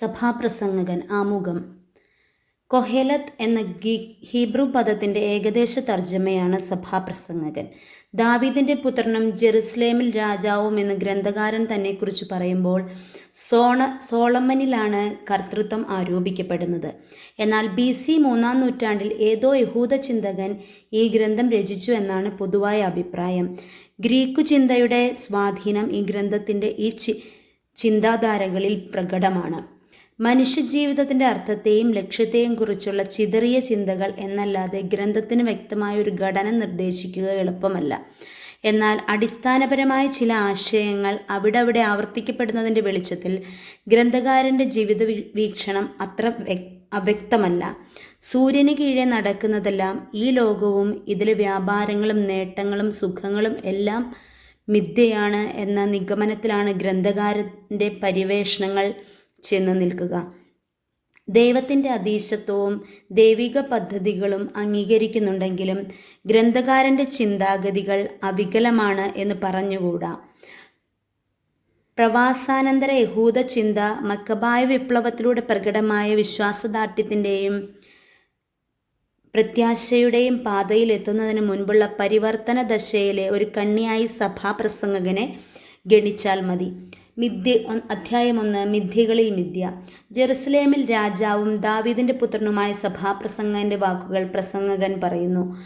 സഭാപ്രസംഗകൻ ആമുഖം. കൊഹേലത്ത് എന്ന ഗീ ഹീബ്രു പദത്തിന്റെ ഏകദേശ തർജമയാണ് സഭാപ്രസംഗകൻ. ദാവീദിന്റെ പുത്രനും ജെറുസലേമിൽ രാജാവും എന്ന് ഗ്രന്ഥകാരൻ തന്നെക്കുറിച്ച് പറയുമ്പോൾ സോണ സോളമനിലാണ് കർത്തൃത്വം ആരോപിക്കപ്പെടുന്നത്. എന്നാൽ ബി സി മൂന്നാം നൂറ്റാണ്ടിൽ ഏതോ യഹൂദ ചിന്തകൻ ഈ ഗ്രന്ഥം രചിച്ചു എന്നാണ് പൊതുവായ അഭിപ്രായം. ഗ്രീക്കു ചിന്തയുടെ സ്വാധീനം ഈ ഗ്രന്ഥത്തിന്റെ ഈ ചിന്താധാരകളിൽ പ്രകടമാണ്. മനുഷ്യജീവിതത്തിന്റെ അർത്ഥത്തെയും ലക്ഷ്യത്തെയും കുറിച്ചുള്ള ചിതറിയ ചിന്തകൾ എന്നല്ലാതെ ഗ്രന്ഥത്തിന് വ്യക്തമായ ഒരു ഘടന നിർദ്ദേശിക്കുക എളുപ്പമല്ല. എന്നാൽ അടിസ്ഥാനപരമായ ചില ആശയങ്ങൾ അവിടെ അവിടെ ആവർത്തിക്കപ്പെടുന്നതിന്റെ വെളിച്ചത്തിൽ ഗ്രന്ഥകാരന്റെ ജീവിത വീക്ഷണം അത്ര അവ്യക്തമല്ല. സൂര്യന് കീഴെ നടക്കുന്നതെല്ലാം ഈ ലോകവും ഇതിലെ വ്യാപാരങ്ങളും നേട്ടങ്ങളും സുഖങ്ങളും എല്ലാം മിഥ്യയാണ് എന്ന നിഗമനത്തിലാണ് ഗ്രന്ഥകാരന്റെ പരിവേഷണങ്ങൾ ചെന്ന് നിൽക്കുക. ദൈവത്തിന്റെ അധീശത്വവും ദൈവിക പദ്ധതികളും അംഗീകരിക്കുന്നുണ്ടെങ്കിലും ഗ്രന്ഥകാരന്റെ ചിന്താഗതികൾ അവികലമാണ് എന്ന് പറഞ്ഞുകൂടാ. പ്രവാസാനന്തര യഹൂദ ചിന്ത മക്കബായ വിപ്ലവത്തിലൂടെ പ്രകടമായ വിശ്വാസദാർഢ്യത്തിന്റെയും പ്രത്യാശയുടെയും പാതയിൽ എത്തുന്നതിന് മുൻപുള്ള പരിവർത്തന ദശയിലെ ഒരു കണ്ണിയായി സഭാപ്രസംഗകനെ ഗണിച്ചാൽ മതി. മിഥ്യ അധ്യായം ഒന്ന് മിഥ്യകളിൽ മിഥ്യ ജെറുസലേമിൽ രാജാവും ദാവീദിന്റെ പുത്രനുമായ സഭാപ്രസംഗന്റെ വാക്കുകൾ പ്രസംഗകൻ പറയുന്നു.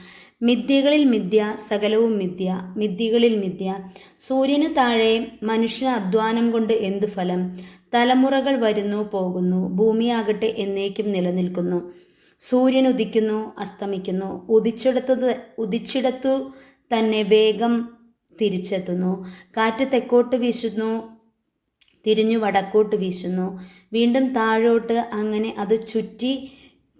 മിഥ്യകളിൽ മിഥ്യ സകലവും മിഥ്യ മിഥ്യകളിൽ മിഥ്യ സൂര്യന് താഴെ മനുഷ്യന് അധ്വാനം കൊണ്ട് എന്തു ഫലം? തലമുറകൾ വരുന്നു പോകുന്നു ഭൂമിയാകട്ടെ എന്നേക്കും നിലനിൽക്കുന്നു. സൂര്യൻ ഉദിക്കുന്നു അസ്തമിക്കുന്നു. ഉദിച്ചിടത്തു ഉദിച്ചിടത്തു തന്നെ വേഗം തിരിച്ചെത്തുന്നു. കാറ്റ് തെക്കോട്ട് വീശുന്നു തിരിഞ്ഞു വടക്കോട്ട് വീശുന്നു. വീണ്ടും താഴോട്ട് അങ്ങനെ അത് ചുറ്റി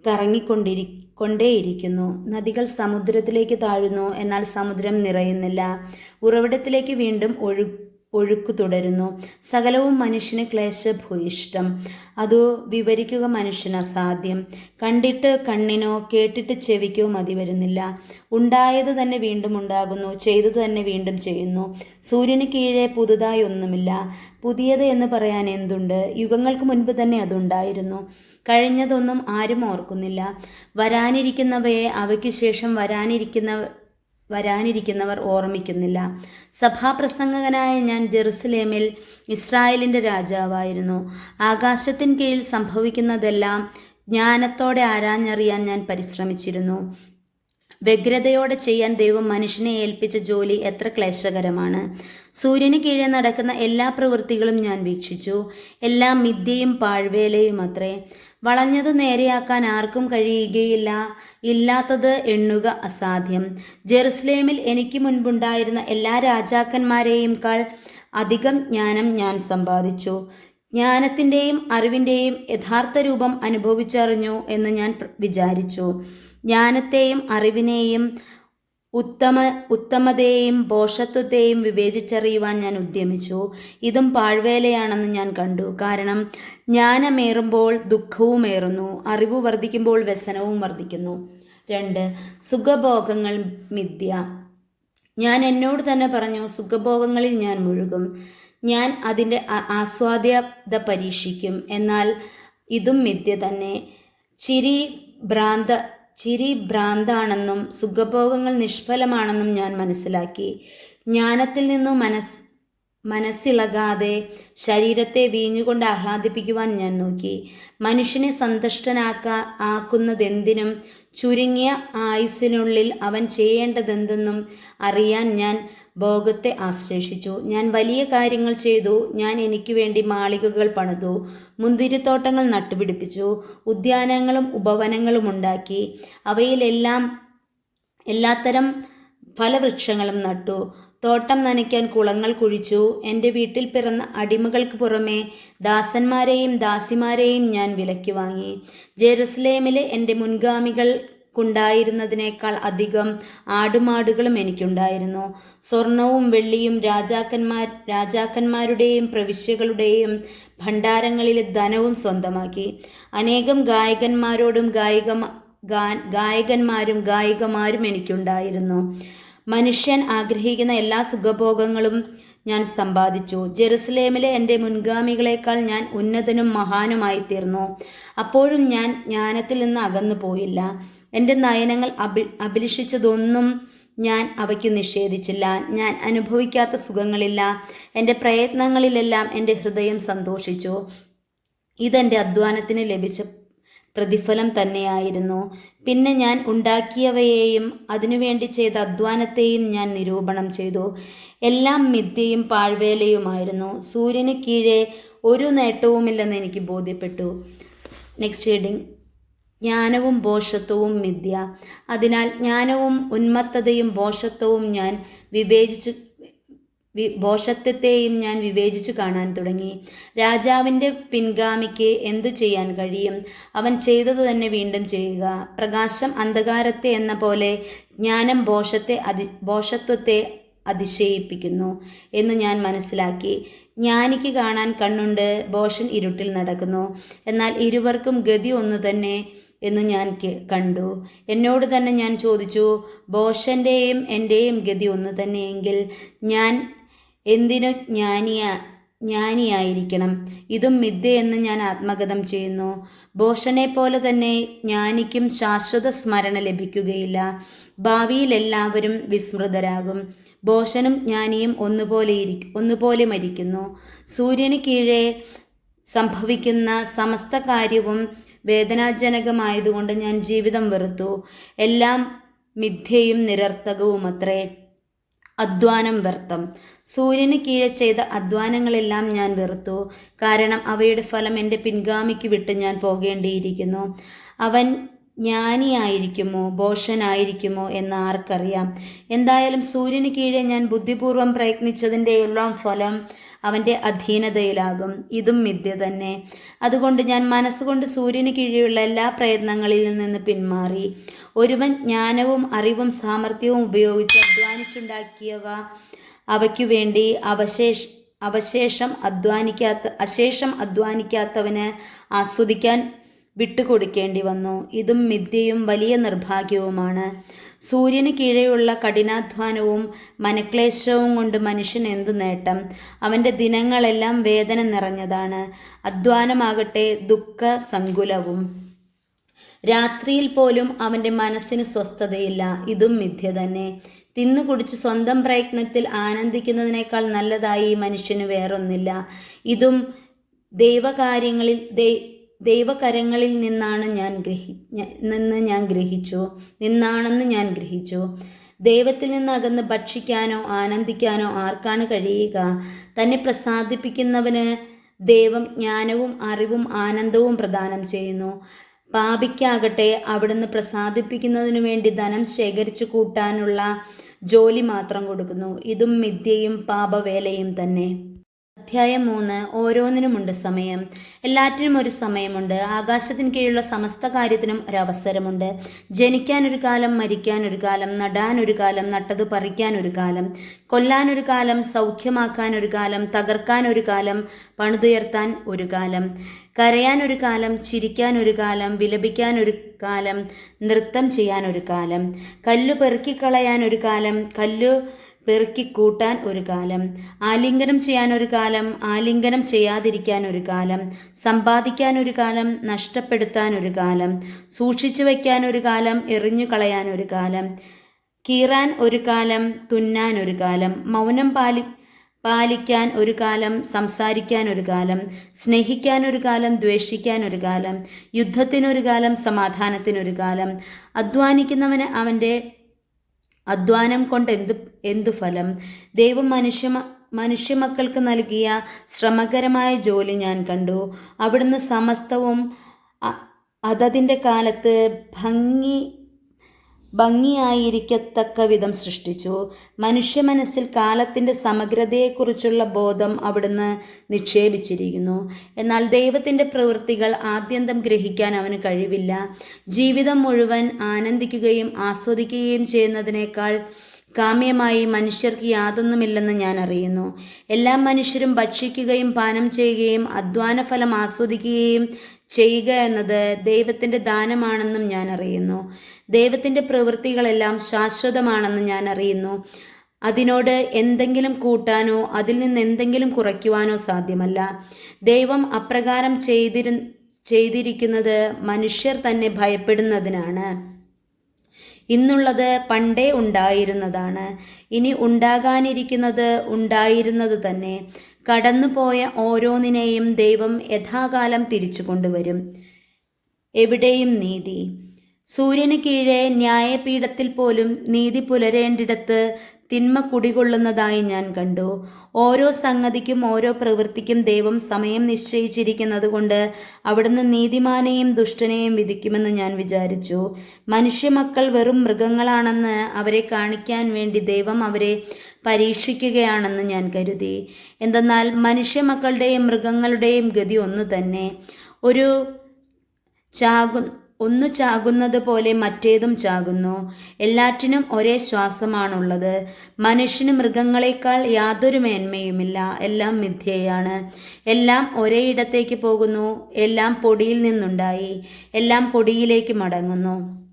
കറങ്ങിക്കൊണ്ടിരി കൊണ്ടേയിരിക്കുന്നു. നദികൾ സമുദ്രത്തിലേക്ക് താഴുന്നു എന്നാൽ സമുദ്രം നിറയുന്നില്ല. ഉറവിടത്തിലേക്ക് വീണ്ടും ഒഴു ഒഴുക്കു തുടരുന്നു. സകലവും മനുഷ്യന് ക്ലേശഭൂയിഷ്ടം അതു വിവരിക്കുക മനുഷ്യന് അസാധ്യം. കണ്ടിട്ട് കണ്ണിനോ കേട്ടിട്ട് ചെവിക്കോ മതി വരുന്നില്ല. ഉണ്ടായത് തന്നെ വീണ്ടും ഉണ്ടാകുന്നു ചെയ്തത് തന്നെ വീണ്ടും ചെയ്യുന്നു. സൂര്യന് കീഴേ പുതുതായി ഒന്നുമില്ല. പുതിയത് എന്ന് പറയാൻ എന്തുണ്ട്? യുഗങ്ങൾക്ക് മുൻപ് തന്നെ അതുണ്ടായിരുന്നു. കഴിഞ്ഞതൊന്നും ആരും ഓർക്കുന്നില്ല. വരാനിരിക്കുന്നവയെ അവയ്ക്ക് ശേഷം വരാനിരിക്കുന്ന വരാനിരിക്കുന്നവർ ഓർമ്മിക്കുന്നില്ല. സഭാപ്രസംഗകനായ ഞാൻ ജെറുസലേമിൽ ഇസ്രായേലിന്റെ രാജാവായിരുന്നു. ആകാശത്തിൻ കീഴിൽ സംഭവിക്കുന്നതെല്ലാം ജ്ഞാനത്തോടെ ആരാഞ്ഞറിയാൻ ഞാൻ പരിശ്രമിച്ചിരുന്നു. വ്യഗ്രതയോടെ ചെയ്യാൻ ദൈവം മനുഷ്യനെ ഏൽപ്പിച്ച ജോലി എത്ര ക്ലേശകരമാണ്. സൂര്യന് കീഴെ നടക്കുന്ന എല്ലാ പ്രവൃത്തികളും ഞാൻ വീക്ഷിച്ചു. എല്ലാം മിഥ്യയും പാഴ്വേലയും അത്രേ. വളഞ്ഞത് നേരെയാക്കാൻ ആർക്കും കഴിയുകയില്ല. ഇല്ലാത്തത് എണ്ണുക അസാധ്യം. ജെറുസലേമിൽ എനിക്ക് മുൻപുണ്ടായിരുന്ന എല്ലാ രാജാക്കന്മാരെയും കാൾ അധികം ജ്ഞാനം ഞാൻ സമ്പാദിച്ചു. ജ്ഞാനത്തിന്റെയും അറിവിന്റെയും യഥാർത്ഥ രൂപം അനുഭവിച്ചറിഞ്ഞു എന്ന് ഞാൻ വിചാരിച്ചു. ജ്ഞാനത്തെയും അറിവിനെയും ഉത്തമ ഉത്തമതയെയും ഭോഷത്വത്തെയും വിവേചിച്ചറിയുവാൻ ഞാൻ ഉദ്യമിച്ചു. ഇതും പാഴ്വേലയാണെന്ന് ഞാൻ കണ്ടു. കാരണം ജ്ഞാനമേറുമ്പോൾ ദുഃഖവുമേറുന്നു അറിവ് വർദ്ധിക്കുമ്പോൾ വ്യസനവും വർദ്ധിക്കുന്നു. രണ്ട് സുഖഭോഗങ്ങൾ മിഥ്യ. ഞാൻ എന്നോട് തന്നെ പറഞ്ഞു സുഖഭോഗങ്ങളിൽ ഞാൻ മുഴുകും. ഞാൻ അതിന്റെ ആസ്വാദ്യത പരീക്ഷിക്കും. എന്നാൽ ഇതും മിഥ്യ തന്നെ. ചിരി ഭ്രാന്ത ചിരി ഭ്രാന്താണെന്നും സുഖഭോഗങ്ങൾ നിഷ്ഫലമാണെന്നും ഞാൻ മനസ്സിലാക്കി. ജ്ഞാനത്തിൽ നിന്നും മനസ് മനസ്സിളകാതെ ശരീരത്തെ വീഞ്ഞുകൊണ്ട് ആഹ്ലാദിപ്പിക്കുവാൻ ഞാൻ നോക്കി. മനുഷ്യനെ സന്തുഷ്ടനാക്ക ആക്കുന്നതെന്തിനും ചുരുങ്ങിയ ആയുസ്സിനുള്ളിൽ അവൻ ചെയ്യേണ്ടതെന്തെന്നും അറിയാൻ ഞാൻ ഭോഗത്തെ ആശ്ലേഷിച്ചു. ഞാൻ വലിയ കാര്യങ്ങൾ ചെയ്തു. ഞാൻ എനിക്ക് വേണ്ടി മാളികകൾ പണിതു. മുന്തിരിത്തോട്ടങ്ങൾ നട്ടുപിടിപ്പിച്ചു. ഉദ്യാനങ്ങളും ഉപവനങ്ങളും ഉണ്ടാക്കി. അവയിലെല്ലാം എല്ലാത്തരം ഫലവൃക്ഷങ്ങളും നട്ടു. തോട്ടം നനയ്ക്കാൻ കുളങ്ങൾ കുഴിച്ചു. എന്റെ വീട്ടിൽ പിറന്ന അടിമകൾക്ക് പുറമേ ദാസന്മാരെയും ദാസിമാരെയും ഞാൻ വിലയ്ക്ക് വാങ്ങി. ജെറുസലേമിലെ എന്റെ മുൻഗാമികൾ ക്കുണ്ടായിരുന്നതിനേക്കാൾ അധികം ആടുമാടുകളും എനിക്കുണ്ടായിരുന്നു. സ്വർണവും വെള്ളിയും രാജാക്കന്മാർ രാജാക്കന്മാരുടെയും പ്രവിശ്യകളുടെയും ഭണ്ഡാരങ്ങളിലെ ധനവും സ്വന്തമാക്കി. അനേകം ഗായകന്മാരോടും ഗായിക ഗായകന്മാരും ഗായികമാരും എനിക്കുണ്ടായിരുന്നു. മനുഷ്യൻ ആഗ്രഹിക്കുന്ന എല്ലാ സുഖഭോഗങ്ങളും ഞാൻ സമ്പാദിച്ചു. ജെറുസലേമിലെ എന്റെ മുൻഗാമികളെക്കാൾ ഞാൻ ഉന്നതനും മഹാനുമായി തീർന്നു അപ്പോഴും ഞാൻ ജ്ഞാനത്തിൽ നിന്ന് അകന്നു പോയില്ല എന്റെ നയനങ്ങൾ അഭി അഭിലഷിച്ചതൊന്നും ഞാൻ അവയ്ക്ക് നിഷേധിച്ചില്ല. ഞാൻ അനുഭവിക്കാത്ത സുഖങ്ങളില്ല. എന്റെ പ്രയത്നങ്ങളിലെല്ലാം എന്റെ ഹൃദയം സന്തോഷിച്ചു. ഇതെന്റെ അധ്വാനത്തിന് ലഭിച്ച പ്രതിഫലം തന്നെയായിരുന്നു. പിന്നെ ഞാൻ ഉണ്ടാക്കിയവയെയും അതിനുവേണ്ടി ചെയ്ത അധ്വാനത്തെയും ഞാൻ നിരൂപണം ചെയ്തു. എല്ലാം മിഥ്യയും പാഴ്വേലയുമായിരുന്നു. സൂര്യന് കീഴേ ഒരു നേട്ടവുമില്ലെന്ന് എനിക്ക് ബോധ്യപ്പെട്ടു. നെക്സ്റ്റ് ഹെഡിങ് ജ്ഞാനവും ബോഷത്വവും മിഥ്യ. അതിനാൽ ജ്ഞാനവും ഉന്മത്തതയും ബോഷത്വവും ഞാൻ വിവേചിച്ചു ബോഷത്വത്തെയും ഞാൻ വിവേചിച്ചു കാണാൻ തുടങ്ങി. രാജാവിന്റെ പിൻഗാമിക്ക് എന്തു ചെയ്യാൻ കഴിയും? അവൻ ചെയ്തത് തന്നെ വീണ്ടും ചെയ്യുക. പ്രകാശം അന്ധകാരത്തെ എന്ന പോലെ ജ്ഞാനം ബോഷത്തെ അതി ബോഷത്വത്തെ അതിശയിപ്പിക്കുന്നു എന്ന് ഞാൻ മനസ്സിലാക്കി. ജ്ഞാനിക്ക് കാണാൻ കണ്ണുണ്ട് ബോഷൻ ഇരുട്ടിൽ നടക്കുന്നു. എന്നാൽ ഇരുവർക്കും ഗതി ഒന്നു തന്നെ എന്ന് ഞാൻ കണ്ടു. എന്നോട് തന്നെ ഞാൻ ചോദിച്ചു ബോഷന്റെയും എന്റെയും ഗതി ഒന്ന് തന്നെയെങ്കിൽ ഞാൻ എന്തിനു ജ്ഞാനിയ ജ്ഞാനിയായിരിക്കണം? ഇതും മിഥ്യയെന്ന് ഞാൻ ആത്മഗതം ചെയ്യുന്നു. ബോഷനെ പോലെ തന്നെ ജ്ഞാനിക്കും ശാശ്വത സ്മരണ ലഭിക്കുകയില്ല. ഭാവിയിൽ എല്ലാവരും വിസ്മൃതരാകും. ബോഷനും ജ്ഞാനിയും ഒന്നുപോലെ ഇരി ഒന്നുപോലെ മരിക്കുന്നു. സൂര്യന് കീഴേ സംഭവിക്കുന്ന സമസ്ത കാര്യവും വേദനാജനകമായതുകൊണ്ട് ഞാൻ ജീവിതം വെറുത്തു. എല്ലാം മിഥ്യയും നിരർത്ഥകവുമത്രേ അധ്വാനം വ്യർത്ഥം. സൂര്യന് കീഴെ ചെയ്ത അധ്വാനങ്ങളെല്ലാം ഞാൻ വെറുത്തു. കാരണം അവയുടെ ഫലം എന്റെ പിൻഗാമിക്ക് വിട്ട് ഞാൻ പോകേണ്ടിയിരിക്കുന്നു. അവൻ ജ്ഞാനിയായിരിക്കുമോ? ബോഷനായിരിക്കുമോ എന്ന് ആർക്കറിയാം. എന്തായാലും സൂര്യന് കീഴെ ഞാൻ ബുദ്ധിപൂർവം പ്രയത്നിച്ചതിന്റെ എല്ലാം ഫലം അവന്റെ അധീനതയിലാകും. ഇതും മിഥ്യ തന്നെ. അതുകൊണ്ട് ഞാൻ മനസ്സുകൊണ്ട് സൂര്യന് കീഴിലുള്ള എല്ലാ പ്രയത്നങ്ങളിൽ നിന്ന് പിന്മാറി. ഒരുവൻ ജ്ഞാനവും അറിവും സാമർഥ്യവും ഉപയോഗിച്ച് അധ്വാനിച്ചുണ്ടാക്കിയവ അവയ്ക്കു വേണ്ടി അവശേഷ അവശേഷം അധ്വാനിക്കാത്ത അശേഷം അധ്വാനിക്കാത്തവന് ആസ്വദിക്കാൻ വിട്ടുകൊടുക്കേണ്ടി വന്നു. ഇതും മിഥ്യയും വലിയ നിർഭാഗ്യവുമാണ്. സൂര്യന് കീഴെയുള്ള കഠിനാധ്വാനവും മനക്ലേശവും കൊണ്ട് മനുഷ്യൻ എന്തു നേട്ടം? അവന്റെ ദിനങ്ങളെല്ലാം വേദന നിറഞ്ഞതാണ്. അധ്വാനമാകട്ടെ ദുഃഖ സങ്കുലവും രാത്രിയിൽ പോലും അവന്റെ മനസ്സിന് സ്വസ്ഥതയില്ല. ഇതും മിഥ്യ തന്നെ. തിന്നു കുടിച്ച് സ്വന്തം പ്രയത്നത്തിൽ ആനന്ദിക്കുന്നതിനേക്കാൾ നല്ലതായി മനുഷ്യന് വേറൊന്നില്ല. ഇതും ദൈവകാര്യങ്ങളിൽ ദൈ ദൈവകരങ്ങളിൽ നിന്നാണ് ഞാൻ ഗ്രഹി നിന്ന് ഞാൻ ഗ്രഹിച്ചു. നിന്നാണെന്ന് ഞാൻ ഗ്രഹിച്ചു. ദൈവത്തിൽ നിന്നകന്ന് ഭക്ഷിക്കാനോ ആനന്ദിക്കാനോ ആർക്കാണ് കഴിയുക? തന്നെ പ്രസാദിപ്പിക്കുന്നവന് ദൈവം ജ്ഞാനവും അറിവും ആനന്ദവും പ്രദാനം ചെയ്യുന്നു. പാപിക്കാകട്ടെ അവിടുന്ന് പ്രസാദിപ്പിക്കുന്നതിനു വേണ്ടി ധനം ശേഖരിച്ചു കൂട്ടാനുള്ള ജോലി മാത്രം കൊടുക്കുന്നു. ഇതും മിഥ്യയും പാപവേലയും തന്നെ. അധ്യായം മൂന്ന്. ഓരോന്നിനുമുണ്ട് സമയം. എല്ലാറ്റിനും ഒരു സമയമുണ്ട്. ആകാശത്തിന് കീഴിലുള്ള സമസ്ത കാര്യത്തിനും ഒരവസരമുണ്ട്. ജനിക്കാൻ ഒരു കാലം മരിക്കാൻ ഒരു കാലം നടാൻ ഒരു കാലം നട്ടതു പറിക്കാൻ ഒരു കാലം കൊല്ലാനൊരു കാലം സൗഖ്യമാക്കാൻ ഒരു കാലം തകർക്കാൻ ഒരു കാലം പണിതുയർത്താൻ ഒരു കാലം കരയാൻ ഒരു കാലം ചിരിക്കാൻ ഒരു കാലം വിലപിക്കാൻ ഒരു കാലം നൃത്തം ചെയ്യാൻ ഒരു കാലം കല്ലു പെറുക്കിക്കളയാൻ ഒരു കാലം കല്ലു പെറുക്കിക്കൂട്ടാൻ ഒരു കാലം ആലിംഗനം ചെയ്യാൻ ഒരു കാലം ആലിംഗനം ചെയ്യാതിരിക്കാൻ ഒരു കാലം സമ്പാദിക്കാൻ ഒരു കാലം നഷ്ടപ്പെടുത്താൻ ഒരു കാലം സൂക്ഷിച്ചു വയ്ക്കാൻ ഒരു കാലം എറിഞ്ഞു കളയാൻ ഒരു കാലം കീറാൻ ഒരു കാലം തുന്നാൻ ഒരു കാലം മൗനം പാലി പാലിക്കാൻ ഒരു കാലം സംസാരിക്കാൻ ഒരു കാലം സ്നേഹിക്കാൻ ഒരു കാലം ദ്വേഷിക്കാൻ ഒരു കാലം യുദ്ധത്തിനൊരു കാലം സമാധാനത്തിനൊരു കാലം അധ്വാനിക്കുന്നവന് അവന്റെ അധ്വാനം കൊണ്ട് എന്ത് എന്തു ഫലം? ദൈവം മനുഷ്യ മനുഷ്യമക്കൾക്ക് നൽകിയ ശ്രമകരമായ ജോലി ഞാൻ കണ്ടു. അവിടുന്ന് സമസ്തവും അതതിന്റെ കാലത്ത് ഭംഗി ഭംഗിയായിരിക്കത്തക്ക വിധം സൃഷ്ടിച്ചു. മനുഷ്യ മനസ്സിൽ കാലത്തിന്റെ സമഗ്രതയെക്കുറിച്ചുള്ള ബോധം അവിടുന്ന് നിക്ഷേപിച്ചിരിക്കുന്നു. എന്നാൽ ദൈവത്തിന്റെ പ്രവൃത്തികൾ ആദ്യന്തം ഗ്രഹിക്കാൻ അവന് കഴിവില്ല. ജീവിതം മുഴുവൻ ആനന്ദിക്കുകയും ആസ്വദിക്കുകയും ചെയ്യുന്നതിനേക്കാൾ കാമ്യമായി മനുഷ്യർക്ക് യാതൊന്നുമില്ലെന്ന് ഞാൻ അറിയുന്നു. എല്ലാ മനുഷ്യരും ഭക്ഷിക്കുകയും പാനം ചെയ്യുകയും അധ്വാനഫലം ആസ്വദിക്കുകയും ചെയ്യുക എന്നത് ദൈവത്തിന്റെ ദാനമാണെന്നും ഞാൻ അറിയുന്നു. ദൈവത്തിന്റെ പ്രവൃത്തികളെല്ലാം ശാശ്വതമാണെന്ന് ഞാൻ അറിയുന്നു. അതിനോട് എന്തെങ്കിലും കൂട്ടാനോ അതിൽ നിന്ന് എന്തെങ്കിലും കുറയ്ക്കുവാനോ സാധ്യമല്ല. ദൈവം അപ്രകാരം ചെയ്തിരു ചെയ്തിരിക്കുന്നത് മനുഷ്യർ തന്നെ ഭയപ്പെടുന്നതിനാണ്. ഇന്നുള്ളത് പണ്ടേ ഉണ്ടായിരുന്നതാണ്. ഇനി ഉണ്ടാകാനിരിക്കുന്നത് ഉണ്ടായിരുന്നത് തന്നെ. കടന്നുപോയ ഓരോന്നിനെയും ദൈവം യഥാകാലം തിരിച്ചു കൊണ്ടുവരും. എവിടെയും നീതി. സൂര്യന് കീഴെ ന്യായപീഠത്തിൽ പോലും നീതി പുലരേണ്ടിടത്ത് തിന്മ കുടികൊള്ളുന്നതായി ഞാൻ കണ്ടു. ഓരോ സംഗതിക്കും ഓരോ പ്രവൃത്തിക്കും ദൈവം സമയം നിശ്ചയിച്ചിരിക്കുന്നത് കൊണ്ട് അവിടുന്ന് നീതിമാനെയും ദുഷ്ടനെയും വിധിക്കുമെന്ന് ഞാൻ വിചാരിച്ചു. മനുഷ്യമക്കൾ വെറും മൃഗങ്ങളാണെന്ന് അവരെ കാണിക്കാൻ വേണ്ടി ദൈവം അവരെ പരീക്ഷിക്കുകയാണെന്ന് ഞാൻ കരുതി. എന്തെന്നാൽ മനുഷ്യമക്കളുടെയും മൃഗങ്ങളുടെയും ഗതി ഒന്നു തന്നെ. ഒരു ചാകു ഒന്ന് ചാകുന്നത് പോലെ മറ്റേതും ചാകുന്നു. എല്ലാറ്റിനും ഒരേ ശ്വാസമാണുള്ളത്. മനുഷ്യന് മൃഗങ്ങളെക്കാൾ യാതൊരു മേന്മയുമില്ല. എല്ലാം മിഥ്യയാണ്. എല്ലാം ഒരേ ഇടത്തേക്ക് പോകുന്നു. എല്ലാം പൊടിയിൽ നിന്നുണ്ടായി. എല്ലാം പൊടിയിലേക്ക് മടങ്ങുന്നു.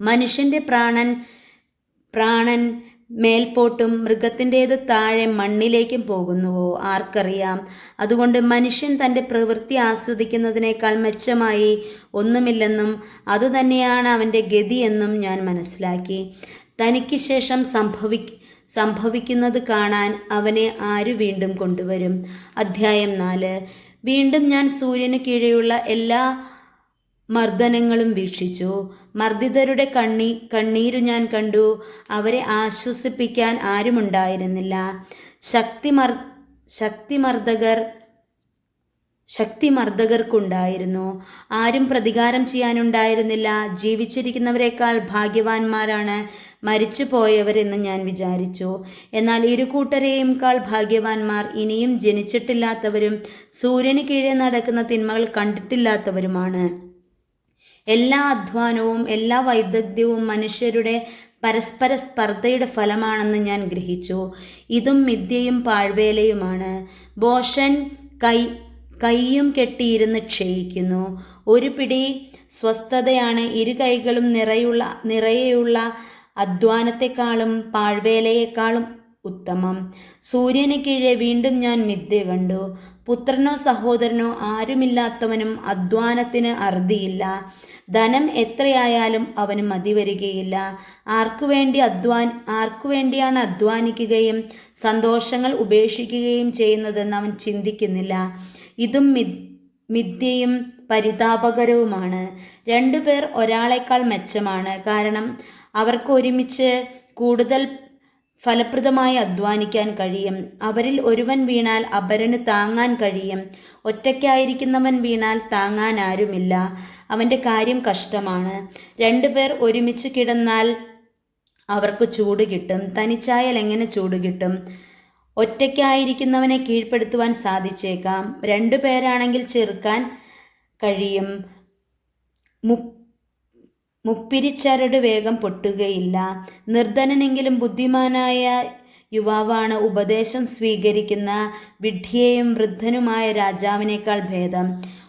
മനുഷ്യന്റെ പ്രാണൻ പ്രാണൻ മേൽപോട്ടും മൃഗത്തിന്റേത് താഴെ മണ്ണിലേക്കും പോകുന്നുവോ? ആർക്കറിയാം. അതുകൊണ്ട് മനുഷ്യൻ തന്റെ പ്രവൃത്തി ആസ്വദിക്കുന്നതിനേക്കാൾ മെച്ചമായി ഒന്നുമില്ലെന്നും അതുതന്നെയാണ് അവന്റെ ഗതിയെന്നും ഞാൻ മനസ്സിലാക്കി. തനിക്ക് ശേഷം സംഭവി സംഭവിക്കുന്നത് കാണാൻ അവനെ ആര് വീണ്ടും കൊണ്ടുവരും? അധ്യായം നാല്. വീണ്ടും ഞാൻ സൂര്യന് കീഴെയുള്ള എല്ലാ മർദ്ദനങ്ങളും വീക്ഷിച്ചു. മർദ്ദിതരുടെ കണ്ണി കണ്ണീരു ഞാൻ കണ്ടു. അവരെ ആശ്വസിപ്പിക്കാൻ ആരുമുണ്ടായിരുന്നില്ല. ശക്തിമർ ശക്തിമർദ്ദകർ ശക്തിമർദ്ദകർക്കുണ്ടായിരുന്നു ആരും പ്രതികാരം ചെയ്യാനുണ്ടായിരുന്നില്ല. ജീവിച്ചിരിക്കുന്നവരെക്കാൾ ഭാഗ്യവാന്മാരാണ് മരിച്ചു പോയവരെന്ന് ഞാൻ വിചാരിച്ചു. എന്നാൽ ഇരുകൂട്ടരെയും കാൾ ഭാഗ്യവാന്മാർ ഇനിയും ജനിച്ചിട്ടില്ലാത്തവരും സൂര്യന് കീഴെ നടക്കുന്ന തിന്മകൾ കണ്ടിട്ടില്ലാത്തവരുമാണ്. എല്ലാ അധ്വാനവും എല്ലാ വൈദഗ്ധ്യവും മനുഷ്യരുടെ പരസ്പര സ്പർദ്ധയുടെ ഫലമാണെന്ന് ഞാൻ ഗ്രഹിച്ചു. ഇതും മിഥ്യയും പാഴ്വേലയുമാണ്. ബോഷൻ കൈ കൈയും കെട്ടിയിരുന്ന് ക്ഷയിക്കുന്നു. ഒരു പിടി സ്വസ്ഥതയാണ് ഇരു കൈകളും നിറയുള്ള നിറയെയുള്ള അധ്വാനത്തെക്കാളും പാഴ്വേലയെക്കാളും ഉത്തമം. സൂര്യന് കീഴെ വീണ്ടും ഞാൻ മിഥ്യ കണ്ടു. പുത്രനോ സഹോദരനോ ആരുമില്ലാത്തവനും അധ്വാനത്തിന് അറുതിയില്ല ധനം എത്രയായാലും അവന് മതി വരികയില്ല. ആർക്കു വേണ്ടി അധ്വാൻ ആർക്കു വേണ്ടിയാണ് അധ്വാനിക്കുകയും സന്തോഷങ്ങൾ ഉപേക്ഷിക്കുകയും ചെയ്യുന്നതെന്ന് അവൻ ചിന്തിക്കുന്നില്ല. ഇതും മിഥ്യയും പരിതാപകരവുമാണ്. രണ്ടുപേർ ഒരാളെക്കാൾ മെച്ചമാണ്. കാരണം അവർക്ക് ഒരുമിച്ച് കൂടുതൽ ഫലപ്രദമായി അധ്വാനിക്കാൻ കഴിയും. അവരിൽ ഒരുവൻ വീണാൽ അപരന് താങ്ങാൻ കഴിയും. ഒറ്റയ്ക്കായിരിക്കുന്നവൻ വീണാൽ താങ്ങാൻ ആരുമില്ല. അവന്റെ കാര്യം കഷ്ടമാണ്. രണ്ടുപേർ ഒരുമിച്ച് കിടന്നാൽ അവർക്ക് ചൂട് കിട്ടും. തനിച്ചായാൽ എങ്ങനെ ചൂട് കിട്ടും? ഒറ്റയ്ക്കായിരിക്കുന്നവനെ കീഴ്പ്പെടുത്തുവാൻ സാധിച്ചേക്കാം. രണ്ടു പേരാണെങ്കിൽ ചെറുക്കാൻ കഴിയും. മു മുപ്പിരിച്ചരട് വേഗം പൊട്ടുകയില്ല. നിർധനനെങ്കിലും ബുദ്ധിമാനായ യുവാവാണ് ഉപദേശം സ്വീകരിക്കുന്ന വിഡ്ഢിയെയും വൃദ്ധനുമായ രാജാവിനേക്കാൾ ഭേദം.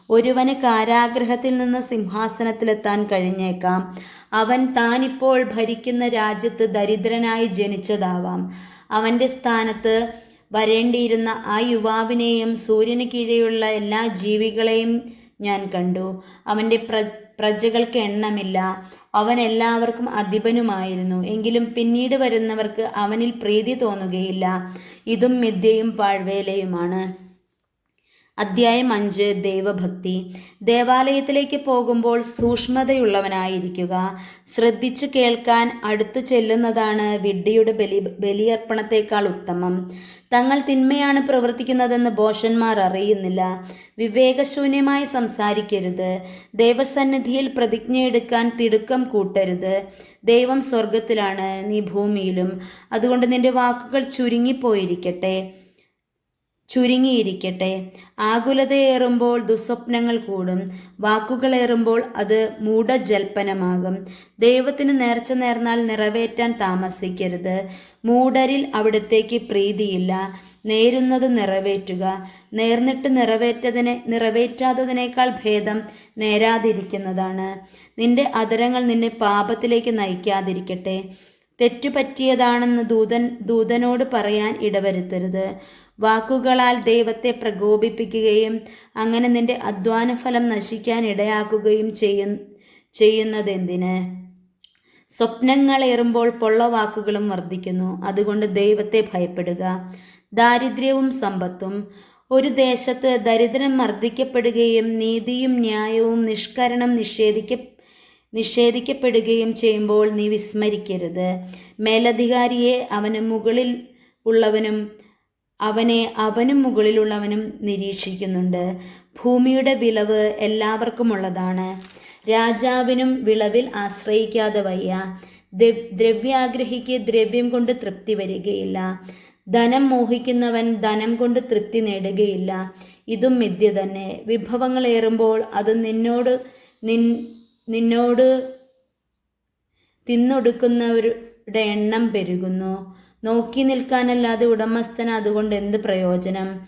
ഒരുവന് കാരാഗ്രഹത്തിൽ നിന്ന് സിംഹാസനത്തിലെത്താൻ കഴിഞ്ഞേക്കാം. അവൻ താനിപ്പോൾ ഭരിക്കുന്ന രാജ്യത്ത് ദരിദ്രനായി ജനിച്ചതാവാം. അവന്റെ സ്ഥാനത്ത് വരേണ്ടിയിരുന്ന ആ യുവാവിനെയും സൂര്യന് കീഴെയുള്ള എല്ലാ ജീവികളെയും ഞാൻ കണ്ടു. അവന്റെ പ്ര പ്രജകൾക്ക് എണ്ണമില്ല. അവൻ എല്ലാവർക്കും അധിപനുമായിരുന്നു. എങ്കിലും പിന്നീട് വരുന്നവർക്ക് അവനിൽ പ്രീതി തോന്നുകയില്ല. ഇതും മിഥ്യയും പാഴ്വേലയുമാണ്. അധ്യായം അഞ്ച് ദൈവഭക്തി. ദേവാലയത്തിലേക്ക് പോകുമ്പോൾ സൂക്ഷ്മതയുള്ളവനായിരിക്കുക. ശ്രദ്ധിച്ചു കേൾക്കാൻ അടുത്തു ചെല്ലുന്നതാണ് വിഡ്ഢിയുടെ ബലി ബലിയർപ്പണത്തേക്കാൾ ഉത്തമം. തങ്ങൾ തിന്മയാണ് പ്രവർത്തിക്കുന്നതെന്ന് ബോഷന്മാർ അറിയുന്നില്ല. വിവേകശൂന്യമായി സംസാരിക്കരുത്. ദൈവസന്നിധിയിൽ പ്രതിജ്ഞയെടുക്കാൻ തിടുക്കം കൂട്ടരുത്. ദൈവം സ്വർഗത്തിലാണ് നീ ഭൂമിയിലും. അതുകൊണ്ട് നിന്റെ വാക്കുകൾ ചുരുങ്ങിപ്പോയിരിക്കട്ടെ. ചുരുങ്ങിയിരിക്കട്ടെ. ആകുലതയേറുമ്പോൾ ദുസ്വപ്നങ്ങൾ കൂടും. വാക്കുകളേറുമ്പോൾ അത് മൂഢജൽപ്പനമാകും. ദൈവത്തിന് നേർച്ച നേർന്നാൽ നിറവേറ്റാൻ താമസിക്കരുത്. മൂഢരിൽ അവിടത്തേക്ക് പ്രീതിയില്ല. നേരുന്നത് നിറവേറ്റുക. നേർന്നിട്ട് നിറവേറ്റതിനെ നിറവേറ്റാത്തതിനേക്കാൾ ഭേദം നേരാതിരിക്കുന്നതാണ്. നിന്റെ അതരങ്ങൾ നിന്നെ പാപത്തിലേക്ക് നയിക്കാതിരിക്കട്ടെ. തെറ്റുപറ്റിയതാണെന്ന് ദൂതൻ ദൂതനോട് പറയാൻ ഇടവരുത്തരുത്. വാക്കുകളാൽ ദൈവത്തെ പ്രകോപിപ്പിക്കുകയും അങ്ങനെ നിന്റെ അധ്വാനഫലം നശിക്കാൻ ഇടയാക്കുകയും ചെയ്യ ചെയ്യുന്നതെന്തിന്? സ്വപ്നങ്ങളേറുമ്പോൾ പൊള്ളവാക്കുകളും വർദ്ധിക്കുന്നു. അതുകൊണ്ട് ദൈവത്തെ ഭയപ്പെടുക. ദാരിദ്ര്യവും സമ്പത്തും. ഒരു ദേശത്ത് ദരിദ്രം മർദ്ദിക്കപ്പെടുകയും നീതിയും ന്യായവും നിഷ്കരണം നിഷേധിക്ക നിഷേധിക്കപ്പെടുകയും ചെയ്യുമ്പോൾ നീ വിസ്മരിക്കരുത്. മേലധികാരിയെ അവന് മുകളിൽ ഉള്ളവനും അവനെ അവനും മുകളിലുള്ളവനും നിരീക്ഷിക്കുന്നുണ്ട്. ഭൂമിയുടെ വിളവ് എല്ലാവർക്കുമുള്ളതാണ്. രാജാവിനും വിളവിൽ ആശ്രയിക്കാതെ വയ്യ. ദ്ര- ദ്രവ്യാഗ്രഹിക്ക് ദ്രവ്യം കൊണ്ട് തൃപ്തി വരികയില്ല. ധനം മോഹിക്കുന്നവൻ ധനം കൊണ്ട് തൃപ്തി നേടുകയില്ല. ഇതും മിഥ്യ തന്നെ. വിഭവങ്ങളേറുമ്പോൾ അത് നിന്നോട് നിൻ നിന്നോട് തിന്നൊടുക്കുന്നവരുടെ എണ്ണം പെരുകുന്നു. നോക്കി നിൽക്കാനല്ലാതെ ഉടമസ്ഥന് അതുകൊണ്ട് എന്ത് പ്രയോജനം?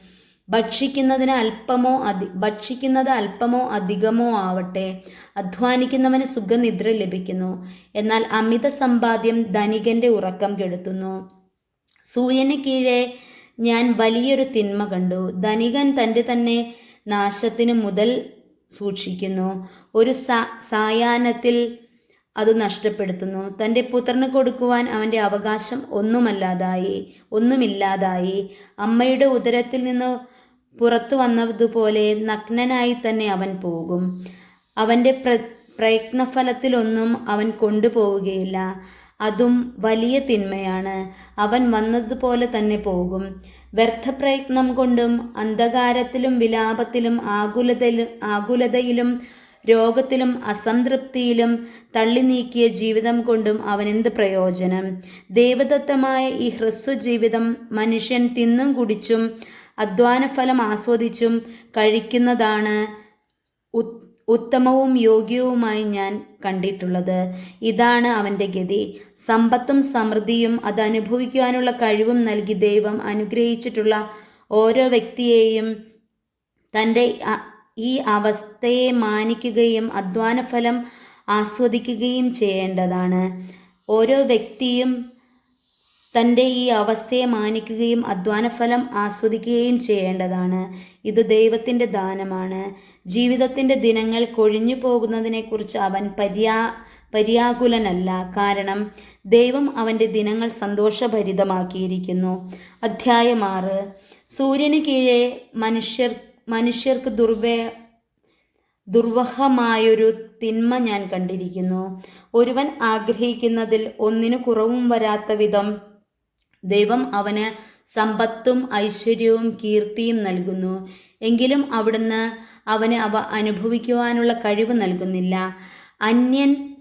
ഭക്ഷിക്കുന്നതിന് അല്പമോ അധി ഭക്ഷിക്കുന്നത് അല്പമോ അധികമോ ആവട്ടെ. അധ്വാനിക്കുന്നവന് സുഖനിദ്ര ലഭിക്കുന്നു. എന്നാൽ അമിത സമ്പാദ്യം ധനികന്റെ ഉറക്കം കെടുത്തുന്നു. സൂര്യന് കീഴെ ഞാൻ വലിയൊരു തിന്മ കണ്ടു. ധനികൻ തന്റെ തന്നെ നാശത്തിന് മുതൽ സൂക്ഷിക്കുന്നു. ഒരു സായാഹ്നത്തിൽ അത് നഷ്ടപ്പെടുത്തുന്നു. തന്റെ പുത്രന് കൊടുക്കുവാൻ അവന്റെ അവകാശം ഒന്നുമല്ലാതായി ഒന്നുമില്ലാതായി. അമ്മയുടെ ഉദരത്തിൽ നിന്ന് പുറത്തു വന്നതുപോലെ നഗ്നനായി തന്നെ അവൻ പോകും. അവന്റെ പ്ര പ്രയത്നഫലത്തിലൊന്നും അവൻ കൊണ്ടുപോവുകയില്ല. അതും വലിയ തിന്മയാണ്. അവൻ വന്നതുപോലെ തന്നെ പോകും. വ്യർത്ഥപ്രയത്നം കൊണ്ടും അന്ധകാരത്തിലും വിലാപത്തിലും ആകുലതയിലും ആകുലതയിലും രോഗത്തിലും അസംതൃപ്തിയിലും തള്ളി നീക്കിയ ജീവിതം കൊണ്ടും അവനെന്ത് പ്രയോജനം? ദേവദത്തമായ ഈ ഹ്രസ്വ ജീവിതം മനുഷ്യൻ തിന്നും കുടിച്ചും അധ്വാനഫലം ആസ്വദിച്ചും കഴിക്കുന്നതാണ് ഉത്തമവും യോഗ്യവുമായി ഞാൻ കണ്ടിട്ടുള്ളത്. ഇതാണ് അവന്റെ ഗതി. സമ്പത്തും സമൃദ്ധിയും അത് അനുഭവിക്കുവാനുള്ള കഴിവും നൽകി ദൈവം അനുഗ്രഹിച്ചിട്ടുള്ള ഓരോ വ്യക്തിയെയും തന്റെ ഈ അവസ്ഥയെ മാനിക്കുകയും അധ്വാനഫലം ആസ്വദിക്കുകയും ചെയ്യേണ്ടതാണ്. ഓരോ വ്യക്തിയും തന്റെ ഈ അവസ്ഥയെ മാനിക്കുകയും അധ്വാനഫലം ആസ്വദിക്കുകയും ചെയ്യേണ്ടതാണ്. ഇത് ദൈവത്തിന്റെ ദാനമാണ്. ജീവിതത്തിന്റെ ദിനങ്ങൾ കൊഴിഞ്ഞു പോകുന്നതിനെക്കുറിച്ച് അവൻ പര്യാ പര്യാകുലനല്ല. കാരണം ദൈവം അവന്റെ ദിനങ്ങൾ സന്തോഷഭരിതമാക്കിയിരിക്കുന്നു. അധ്യായം ആറ്. സൂര്യന് കീഴെ മനുഷ്യർ മനുഷ്യർക്ക് ദുർവേ ദുർവഹമായൊരു തിന്മ ഞാൻ കണ്ടിരിക്കുന്നു. ഒരുവൻ ആഗ്രഹിക്കുന്നതിൽ ഒന്നിനു കുറവും വരാത്ത വിധം ദൈവം അവന് സമ്പത്തും ഐശ്വര്യവും കീർത്തിയും നൽകുന്നു. എങ്കിലും അവിടുന്ന് അവന് അവ അനുഭവിക്കുവാനുള്ള കഴിവ് നൽകുന്നില്ല. അന്യൻ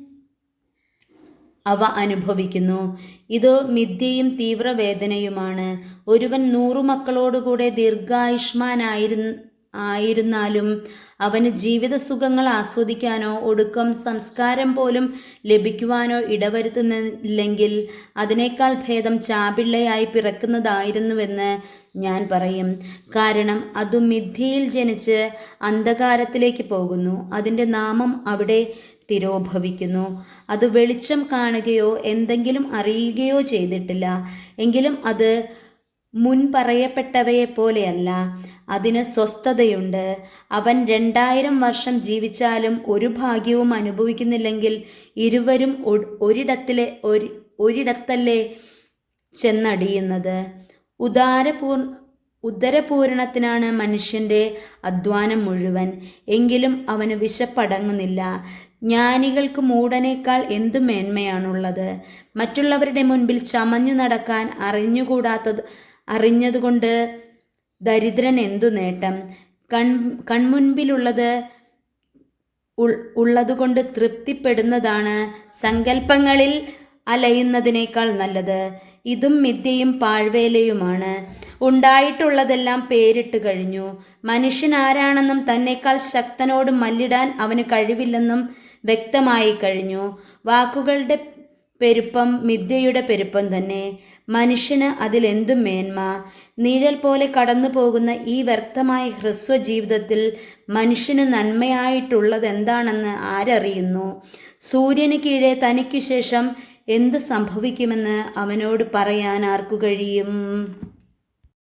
അവ അനുഭവിക്കുന്നു. ഇത് മിഥ്യയും തീവ്രവേദനയുമാണ്. ഒരുവൻ നൂറു മക്കളോടുകൂടെ ദീർഘായുഷ്മാനായിരുന്ന ആയിരുന്നാലും അവന് ജീവിത സുഖങ്ങൾ ആസ്വദിക്കാനോ ഒടുക്കം സംസ്കാരം പോലും ലഭിക്കുവാനോ ഇടവരുത്തുന്നില്ലെങ്കിൽ അതിനേക്കാൾ ഭേദം ചാപിള്ളയായി പിറക്കുന്നതായിരുന്നുവെന്ന് ഞാൻ പറയും. കാരണം അത് മിഥ്യയിൽ ജനിച്ച് അന്ധകാരത്തിലേക്ക് പോകുന്നു. അതിന്റെ നാമം അവിടെ തിരോഭവിക്കുന്നു. അത് വെളിച്ചം കാണുകയോ എന്തെങ്കിലും അറിയുകയോ ചെയ്തിട്ടില്ല. എങ്കിലും അത് മുൻ പോലെയല്ല അതിന് സ്വസ്ഥതയുണ്ട്. അവൻ രണ്ടായിരം വർഷം ജീവിച്ചാലും ഒരു ഭാഗ്യവും അനുഭവിക്കുന്നില്ലെങ്കിൽ ഇരുവരും ഒരിടത്തിലെ ഒരു ഒരിടത്തല്ലേ ചെന്നടിയുന്നത്? ഉദാരപൂർ ഉദരപൂരണത്തിനാണ് മനുഷ്യന്റെ അധ്വാനം മുഴുവൻ. എങ്കിലും അവന് വിശപ്പടങ്ങുന്നില്ല. ജ്ഞാനികൾക്ക് മൂടനേക്കാൾ എന്തു മേന്മയാണുള്ളത്? മറ്റുള്ളവരുടെ മുൻപിൽ ചമഞ്ഞു നടക്കാൻ അറിഞ്ഞുകൂടാത്തത് അറിഞ്ഞതുകൊണ്ട് ദരിദ്രൻ എന്തു നേട്ടം? കൺ കൺമുൻപിലുള്ളത് ഉള്ളതുകൊണ്ട് തൃപ്തിപ്പെടുന്നതാണ് സങ്കല്പങ്ങളിൽ അലയുന്നതിനേക്കാൾ നല്ലത്. ഇതും മിഥ്യയും പാഴ്വേലയുമാണ്. ഉണ്ടായിട്ടുള്ളതെല്ലാം പേരിട്ട് കഴിഞ്ഞു. മനുഷ്യൻ ആരാണെന്നും തന്നെക്കാൾ ശക്തനോട് മല്ലിടാൻ അവന് കഴിവില്ലെന്നും വ്യക്തമായി കഴിഞ്ഞു. വാക്കുകളുടെ പെരുപ്പം മിഥ്യയുടെ പെരുപ്പം തന്നെ. മനുഷ്യന് അതിലെന്തും മേന്മ? നിഴൽ പോലെ കടന്നു പോകുന്ന ഈ വ്യർത്ഥമായ ഹ്രസ്വ ജീവിതത്തിൽ മനുഷ്യന് നന്മയായിട്ടുള്ളത് എന്താണെന്ന് ആരറിയുന്നു? സൂര്യന് കീഴെ തനിക്ക് ശേഷം എന്ത് സംഭവിക്കുമെന്ന് അവനോട് പറയാൻ ആർക്കു കഴിയും?